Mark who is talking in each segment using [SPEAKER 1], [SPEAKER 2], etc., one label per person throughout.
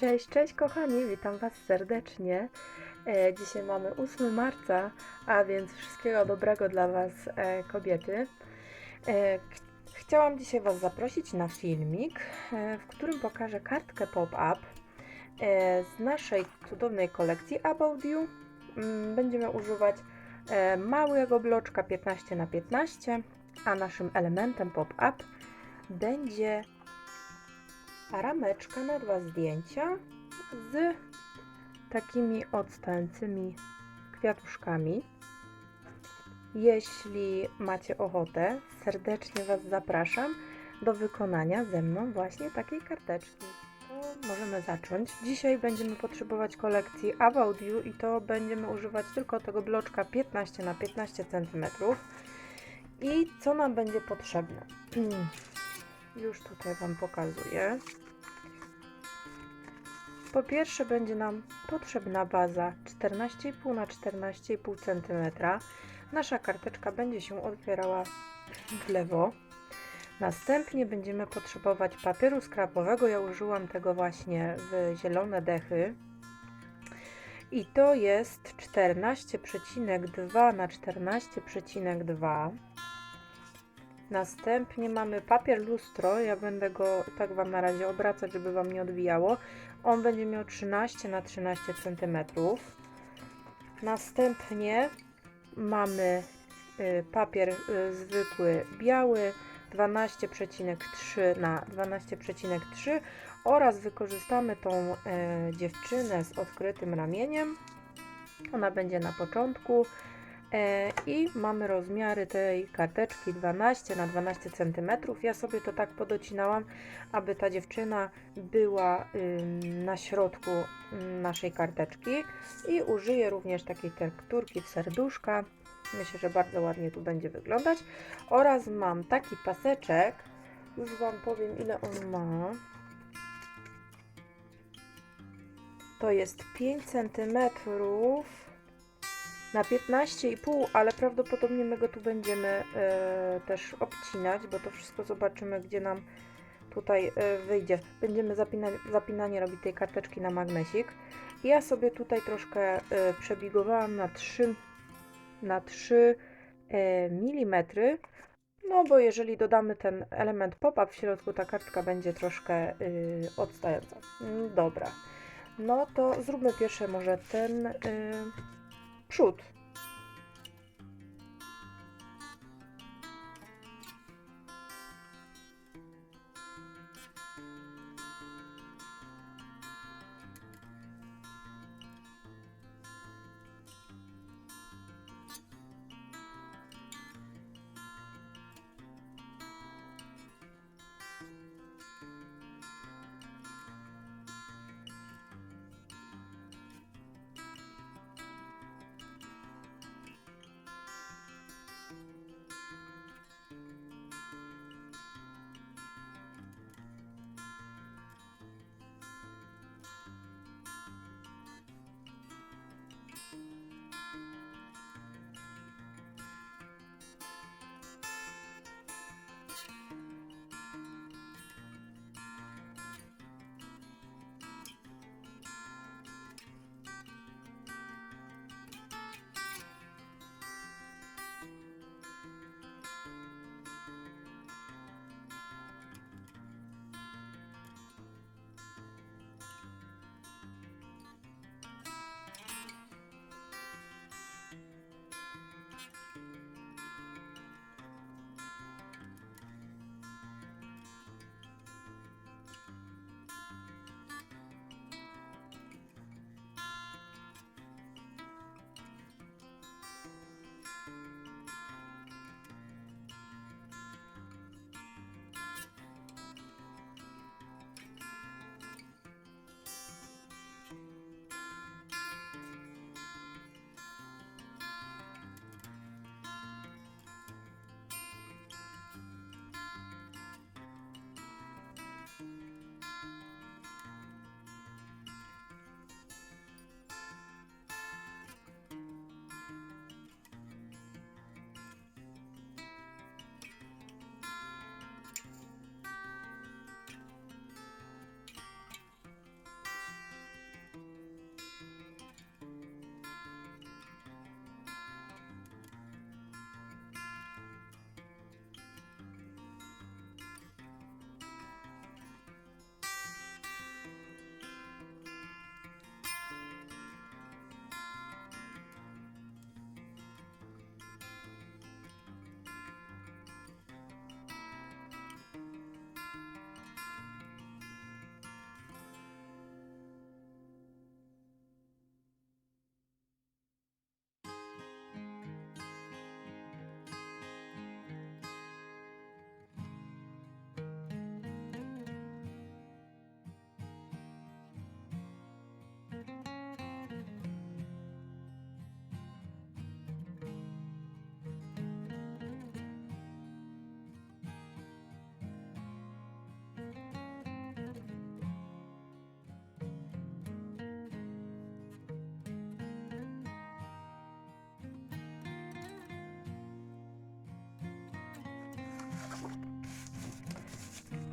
[SPEAKER 1] Cześć, cześć kochani, witam Was serdecznie. E, dzisiaj mamy 8 marca, a więc wszystkiego dobrego dla Was, e, kobiety. E, ch- chciałam dzisiaj Was zaprosić na filmik, w którym pokażę kartkę pop-up z naszej cudownej kolekcji About You. Mm, Będziemy używać małego bloczka 15 na 15 a naszym elementem pop-up będzie rameczka na dwa zdjęcia z takimi odstającymi kwiatuszkami. Jeśli macie ochotę, serdecznie Was zapraszam do wykonania ze mną właśnie takiej karteczki. Możemy zacząć. Dzisiaj będziemy potrzebować kolekcji About You i to będziemy używać tylko tego bloczka 15 na 15 cm. I co nam będzie potrzebne? Już tutaj Wam pokazuję. Po pierwsze będzie nam potrzebna baza 14,5 na 14,5 cm. Nasza karteczka będzie się otwierała w lewo. Następnie będziemy potrzebować papieru skrapowego. Ja użyłam tego właśnie w zielone dechy. I to jest 14,2 na 14,2. Następnie mamy papier lustro. Ja będę go tak Wam na razie obracać, żeby Wam nie odbijało. On będzie miał 13 na 13 cm. Następnie mamy y, papier y, zwykły biały 12,3 na 12,3 oraz wykorzystamy tą e, dziewczynę z odkrytym ramieniem. Ona będzie na początku. E, I mamy rozmiary tej karteczki 12 na 12 cm. Ja sobie to tak podocinałam, aby ta dziewczyna była na środku naszej karteczki. I użyję również takiej tekturki w serduszka. Myślę, że bardzo ładnie tu będzie wyglądać. Oraz mam taki paseczek. Już Wam powiem, ile on ma. To jest 5 cm na 15,5, ale prawdopodobnie my go tu będziemy e, też obcinać, bo to wszystko zobaczymy, gdzie nam tutaj e, wyjdzie. Będziemy zapina, zapinanie robić tej karteczki na magnesik. Ja sobie tutaj troszkę e, przebigowałam na 3, na 3 e, mm. No bo jeżeli dodamy ten element pop-up w środku, ta kartka będzie troszkę y, odstająca. Mm, Dobra. No to zróbmy pierwsze może ten y, przód.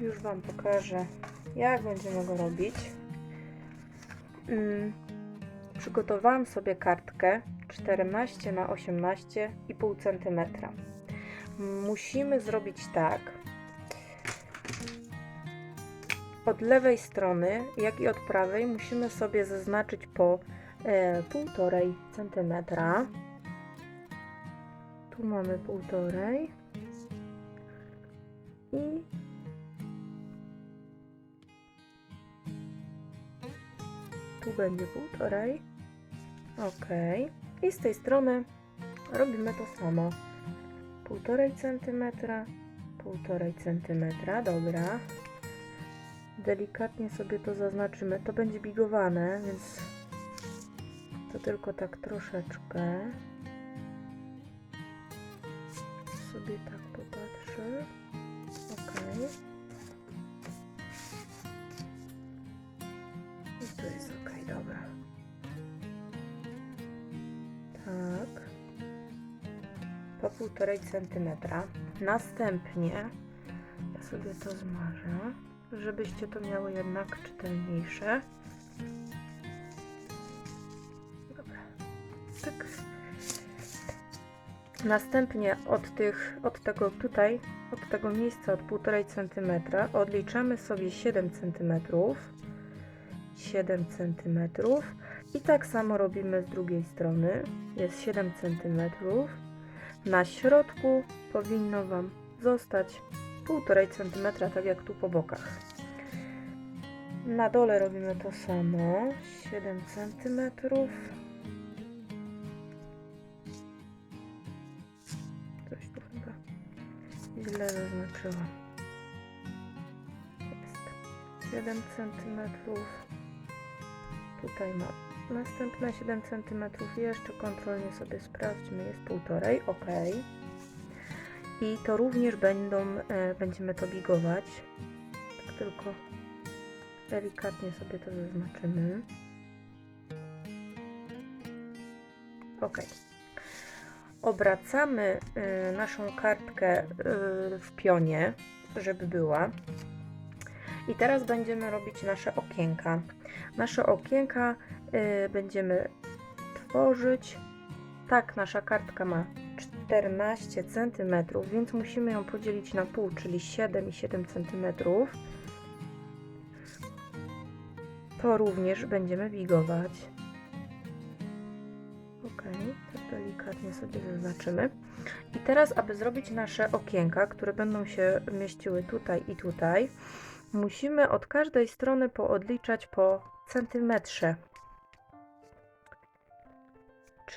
[SPEAKER 1] Już Wam pokażę, jak będziemy go robić. Mm, przygotowałam sobie kartkę 14 na 18,5 cm. Musimy zrobić tak. Od lewej strony, jak i od prawej, musimy sobie zaznaczyć po e, 1,5 cm. Tu mamy 1,5 i będzie półtorej. Ok. I z tej strony robimy to samo. Półtorej centymetra, półtorej centymetra, dobra. Delikatnie sobie to zaznaczymy. To będzie bigowane, więc to tylko tak troszeczkę. Sobie tak popatrzę. 1,5 cm. Następnie ja sobie to zmarzę, żebyście to miały jednak czytelniejsze. Dobra, Następnie od, tych, od tego tutaj, od tego miejsca od 1,5 cm odliczamy sobie 7 cm. 7 cm i tak samo robimy z drugiej strony. Jest 7 cm na środku powinno Wam zostać 1,5 cm, tak jak tu po bokach. Na dole robimy to samo. 7 cm. Coś tu chyba źle zaznaczyłam. Jest 7 cm. Tutaj ma następne 7 cm. Jeszcze kontrolnie sobie sprawdźmy. Jest półtorej. ok. I to również będą, e, będziemy to bigować. Tak tylko delikatnie sobie to zaznaczymy. Ok. Obracamy y, naszą kartkę y, w pionie, żeby była. I teraz będziemy robić nasze okienka. Nasze okienka będziemy tworzyć. Tak, nasza kartka ma 14 cm, więc musimy ją podzielić na pół, czyli 7 i 7 cm. To również będziemy bigować. Ok, tak delikatnie sobie zaznaczymy. I teraz, aby zrobić nasze okienka, które będą się mieściły tutaj i tutaj, musimy od każdej strony poodliczać po centymetrze.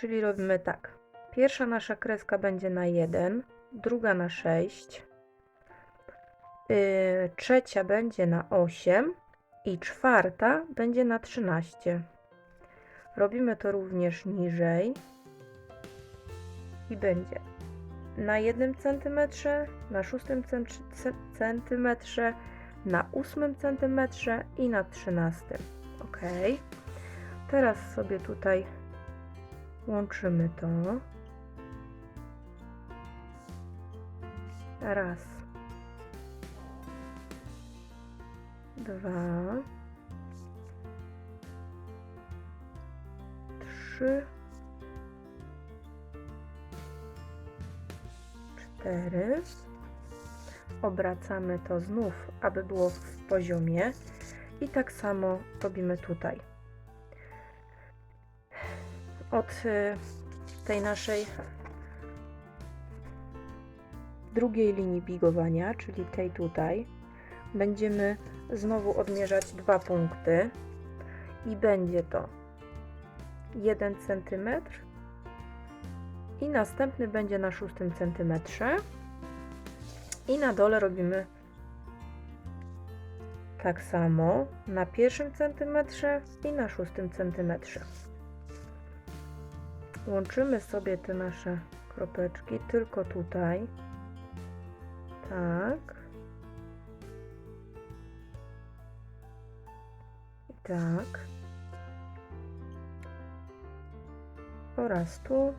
[SPEAKER 1] Czyli robimy tak. Pierwsza nasza kreska będzie na 1, druga na 6, yy, trzecia będzie na 8 i czwarta będzie na 13. Robimy to również niżej i będzie na 1 cm, na 6 cm, na 8 cm i na 13. Ok. Teraz sobie tutaj łączymy to. Raz. Dwa. Trzy. Cztery. Obracamy to znów, aby było w poziomie. I tak samo robimy tutaj. Od y, tej naszej drugiej linii bigowania, czyli tej tutaj, będziemy znowu odmierzać dwa punkty i będzie to 1 cm i następny będzie na 6 cm i na dole robimy tak samo na pierwszym centymetrze i na 6 centymetrze. Łączymy sobie te nasze kropeczki tylko tutaj. Tak. I tak. Oraz tu.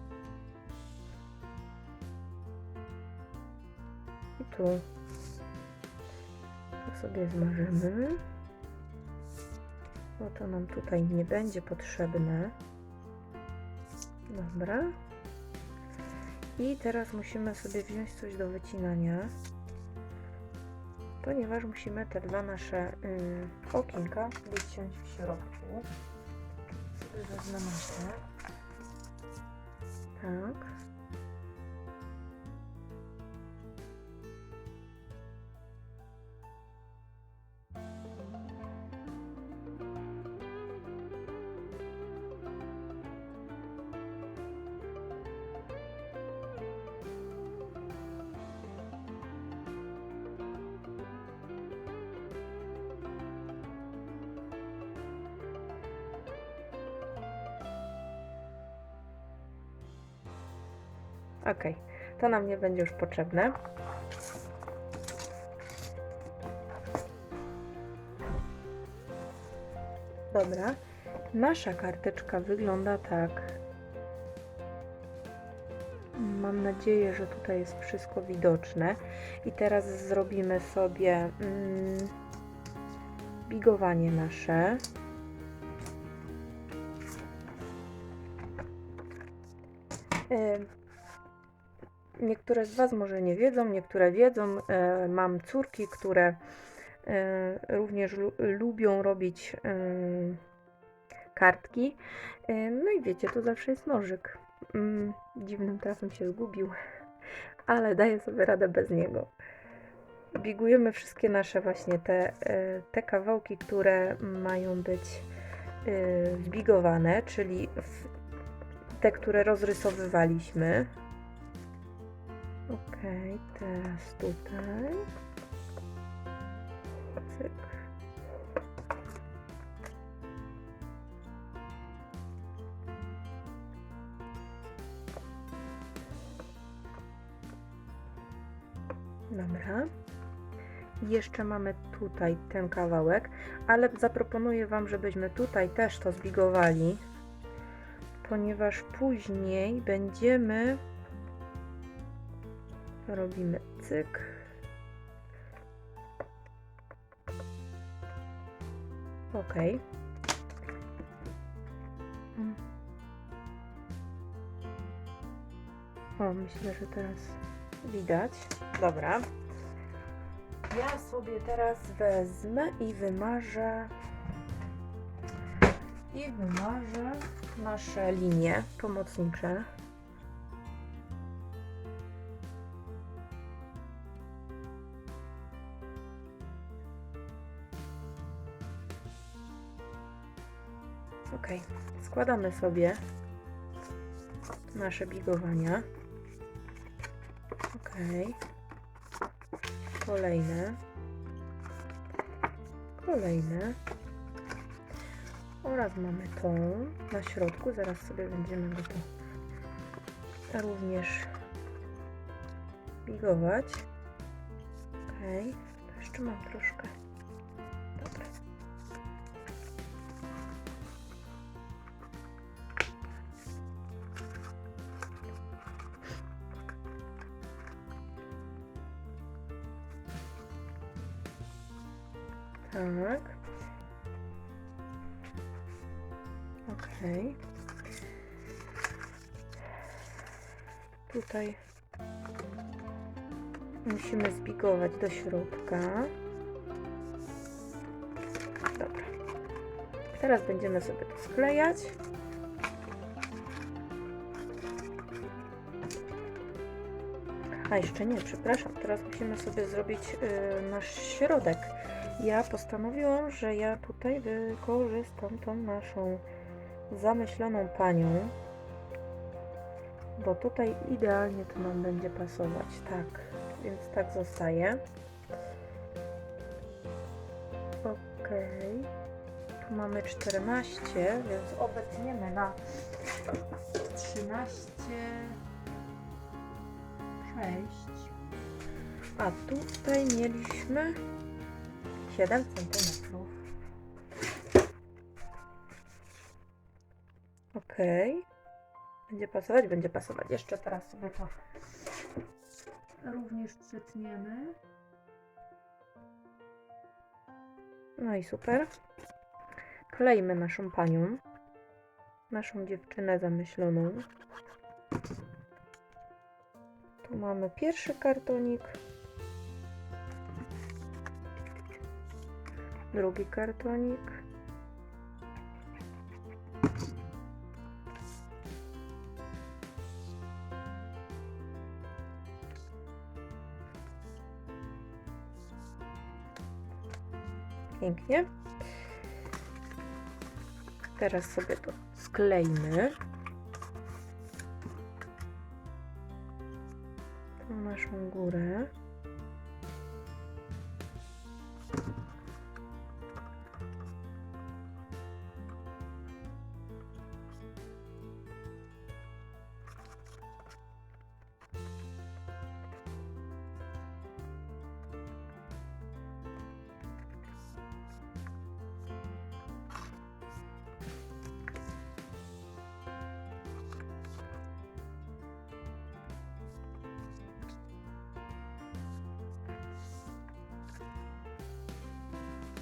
[SPEAKER 1] I tu. sobie zmarzymy. Bo to nam tutaj nie będzie potrzebne. Dobra. I teraz musimy sobie wziąć coś do wycinania. Ponieważ musimy te dwa nasze y, okienka wyciąć w środku. Nasze. Tak. Ok, to nam nie będzie już potrzebne. Dobra, nasza karteczka wygląda tak. Mam nadzieję, że tutaj jest wszystko widoczne. I teraz zrobimy sobie mm, bigowanie nasze. Niektóre z Was może nie wiedzą, niektóre wiedzą. E, mam córki, które e, również lu lubią robić e, kartki. No i wiecie, tu zawsze jest nożyk. Mm, dziwnym trafem się zgubił, ale daję sobie radę bez niego. Bigujemy wszystkie nasze właśnie te, te kawałki, które mają być zbigowane, czyli te, które rozrysowywaliśmy. Okej, teraz tutaj. Cyk. Dobra. Jeszcze mamy tutaj ten kawałek, ale zaproponuję Wam, żebyśmy tutaj też to zbigowali, ponieważ później będziemy robimy cyk. Ok. O, myślę, że teraz widać. Dobra. Ja sobie teraz wezmę i wymarzę i wymarzę nasze linie pomocnicze. Składamy sobie nasze bigowania. Ok, kolejne, kolejne oraz mamy tą na środku. Zaraz sobie będziemy go również bigować. Ok, jeszcze mam troszkę. Tutaj musimy zbigować do środka. Dobra. Teraz będziemy sobie to sklejać. A jeszcze nie, przepraszam. Teraz musimy sobie zrobić y, nasz środek. Ja postanowiłam, że ja tutaj wykorzystam tą naszą zamyśloną panią, bo tutaj idealnie to nam będzie pasować. Tak, więc tak zostaje. Ok. Tu mamy 14, więc obecniemy na 13, 6. A tutaj mieliśmy 7 cm. Ok. Będzie pasować? Będzie pasować. Jeszcze teraz sobie to również przetniemy. No i super. Klejmy naszą panią. Naszą dziewczynę zamyśloną. Tu mamy pierwszy kartonik. Drugi kartonik. Pięknie. Teraz sobie to sklejmy. Tą naszą górę.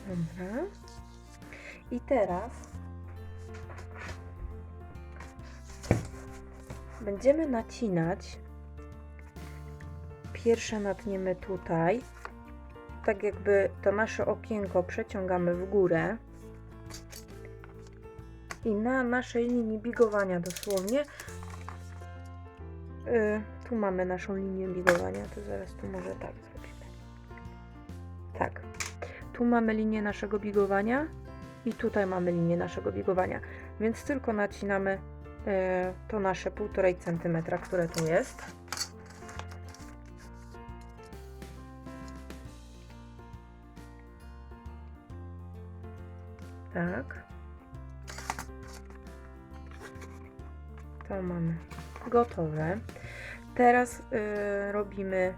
[SPEAKER 1] Dobra. I teraz będziemy nacinać. Pierwsze natniemy tutaj. Tak jakby to nasze okienko przeciągamy w górę. I na naszej linii bigowania dosłownie. y, tu mamy naszą linię bigowania, to zaraz tu może tak. Tu mamy linię naszego bigowania i tutaj mamy linię naszego bigowania, więc tylko nacinamy e, to nasze 1,5 cm, które tu jest. Tak. To mamy gotowe. Teraz y, robimy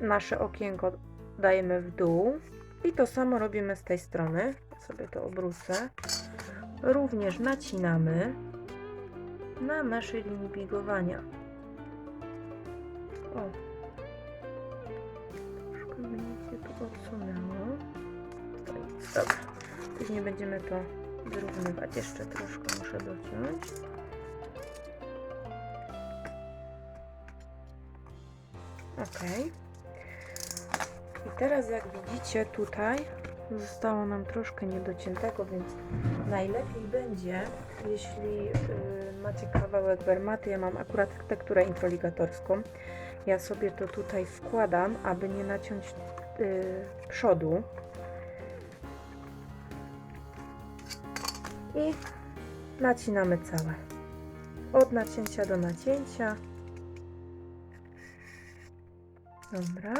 [SPEAKER 1] nasze okienko dajemy w dół i to samo robimy z tej strony. Sobie to obrócę. Również nacinamy na naszej linii bigowania. O. Troszkę mi się tu odsunęło. Dobra. Później będziemy to wyrównywać. Jeszcze troszkę muszę dociąć. Ok. I teraz jak widzicie tutaj zostało nam troszkę niedociętego, więc najlepiej będzie, jeśli y, macie kawałek wermaty, ja mam akurat tekturę introligatorską, ja sobie to tutaj wkładam, aby nie naciąć y, przodu. I nacinamy całe. Od nacięcia do nacięcia. Dobra.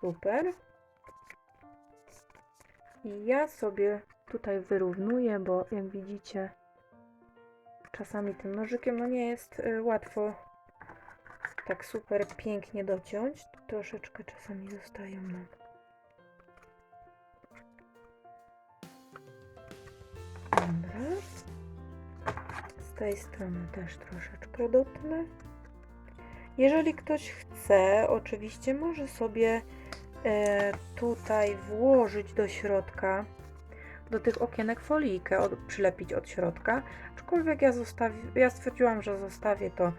[SPEAKER 1] Super. I ja sobie tutaj wyrównuję, bo jak widzicie, czasami tym nożykiem no nie jest y, łatwo tak super pięknie dociąć. Troszeczkę czasami zostają nam. Dobra. Z tej strony też troszeczkę dotnę. Jeżeli ktoś chce, oczywiście może sobie e, tutaj włożyć do środka, do tych okienek folijkę, od, przylepić od środka. Aczkolwiek ja, zostawi, ja stwierdziłam, że zostawię to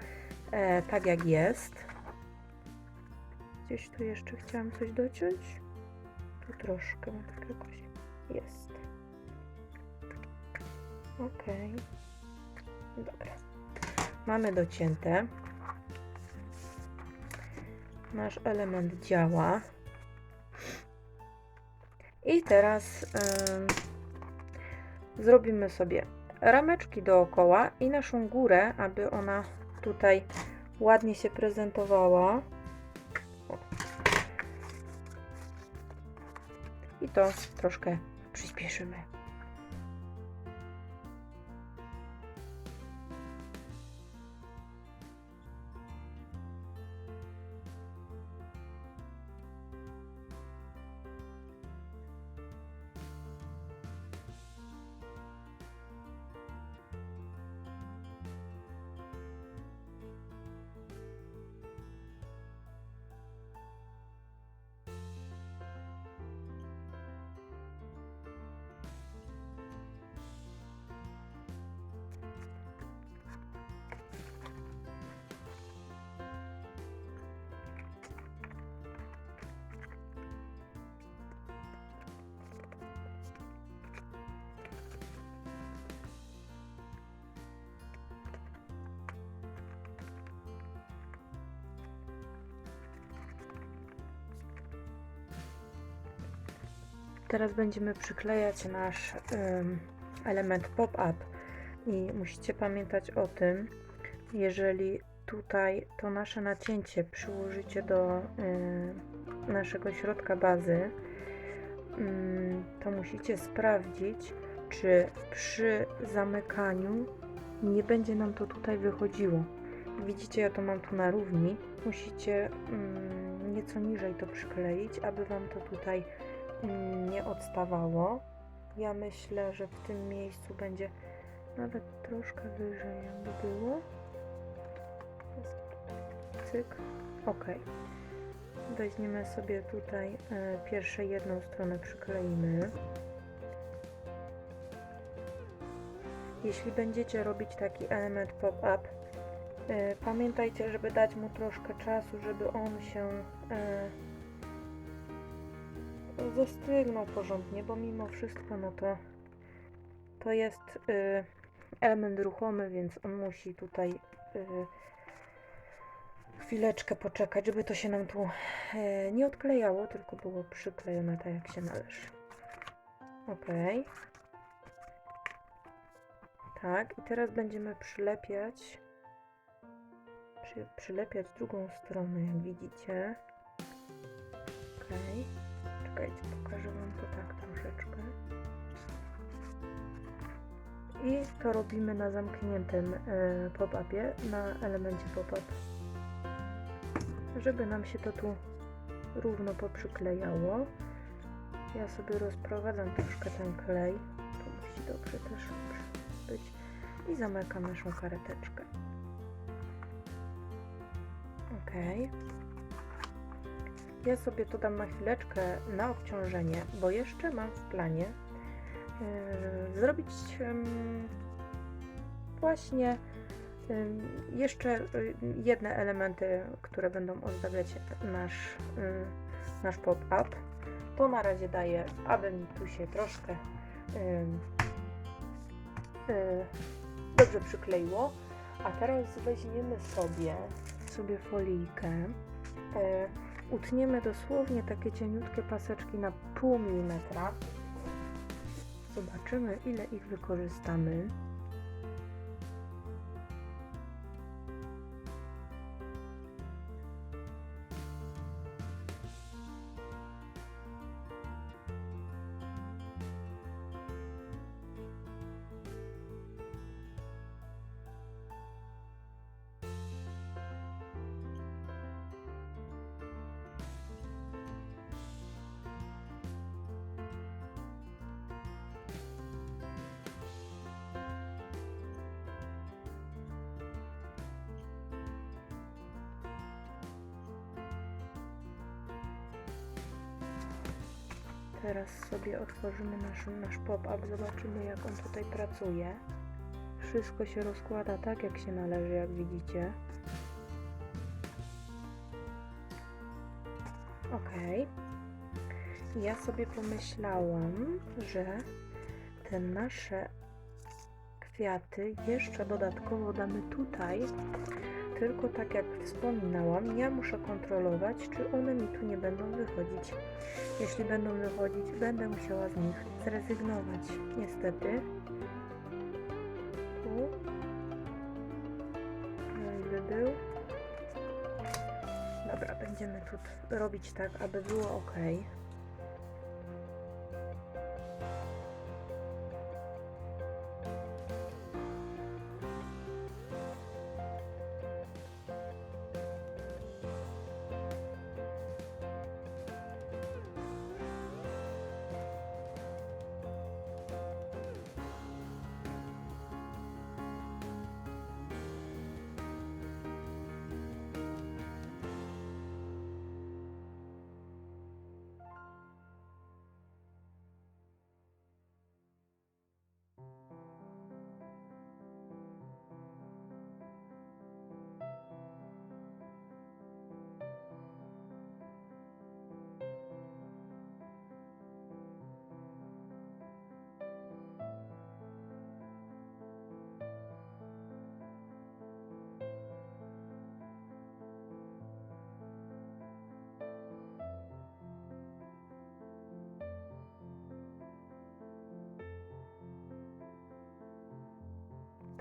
[SPEAKER 1] e, tak jak jest. Gdzieś tu jeszcze chciałam coś dociąć. Tu troszkę, tak jakoś jest. Ok. Dobra. Mamy docięte. Nasz element działa. I teraz zrobimy sobie rameczki dookoła i naszą górę, aby ona tutaj ładnie się prezentowała. I to troszkę przyspieszymy. Teraz będziemy przyklejać nasz em, element pop-up i musicie pamiętać o tym, jeżeli tutaj to nasze nacięcie przyłożycie do naszego środka bazy, mm, to musicie sprawdzić, czy przy zamykaniu nie będzie nam to tutaj wychodziło. Widzicie, ja to mam tu na równi. Musicie mm, nieco niżej to przykleić, aby Wam to tutaj nie odstawało. Ja myślę, że w tym miejscu będzie nawet troszkę wyżej, jakby było. Cyk. Ok. Weźmiemy sobie tutaj e, pierwsze jedną stronę przykleimy. Jeśli będziecie robić taki element pop-up, e, pamiętajcie, żeby dać mu troszkę czasu, żeby on się e, zestygnął porządnie, bo mimo wszystko, no to to jest e, element ruchomy, więc on musi tutaj e, chwileczkę poczekać, żeby to się nam tu e, nie odklejało, tylko było przyklejone tak jak się należy. Ok. Tak, i teraz będziemy przylepiać przy, przylepiać drugą stronę, jak widzicie. Ok. Czekajcie, pokażę Wam to tak troszeczkę. I to robimy na zamkniętym e, pop-upie, na elemencie pop-up żeby nam się to tu równo poprzyklejało. Ja sobie rozprowadzam troszkę ten klej, to musi dobrze też być i zamykam naszą kareteczkę. Ok. Ja sobie to dam na chwileczkę na obciążenie, bo jeszcze mam w planie yy, zrobić yy, właśnie Ym, Jeszcze y, jedne elementy, które będą ozdabiać nasz, y, nasz pop-up. To na razie daję, aby mi tu się troszkę ym, y, dobrze przykleiło. A teraz weźmiemy sobie, sobie folijkę, y, utniemy dosłownie takie cieniutkie paseczki na pół milimetra. Zobaczymy ile ich wykorzystamy. Otworzymy nasz, nasz pop-up, zobaczymy jak on tutaj pracuje. Wszystko się rozkłada tak jak się należy, jak widzicie. Ok. Ja sobie pomyślałam, że te nasze kwiaty jeszcze dodatkowo damy tutaj, tylko tak jak wspominałam, ja muszę kontrolować, czy one mi tu nie będą wychodzić. Jeśli będą wychodzić, będę musiała z nich zrezygnować. Niestety. Tu. No i by był. Dobra, będziemy tu robić tak, aby było ok.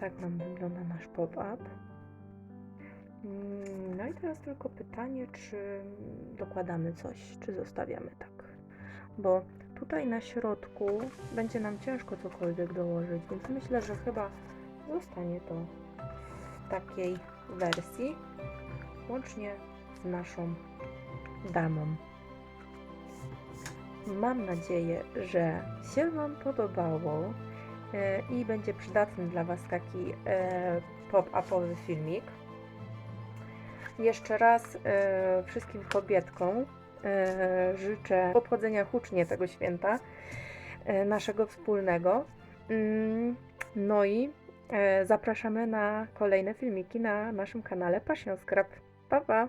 [SPEAKER 1] Tak nam wygląda nasz pop-up. Mm, No i teraz tylko pytanie, czy dokładamy coś, czy zostawiamy tak. Bo tutaj na środku będzie nam ciężko cokolwiek dołożyć, więc myślę, że chyba zostanie to w takiej wersji, łącznie z naszą damą. Mam nadzieję, że się Wam podobało i będzie przydatny dla Was taki e, pop-upowy filmik. Jeszcze raz e, wszystkim kobietkom e, życzę obchodzenia hucznie tego święta e, naszego wspólnego. Mm, No i e, zapraszamy na kolejne filmiki na naszym kanale Passion Scrap. Pa, pa!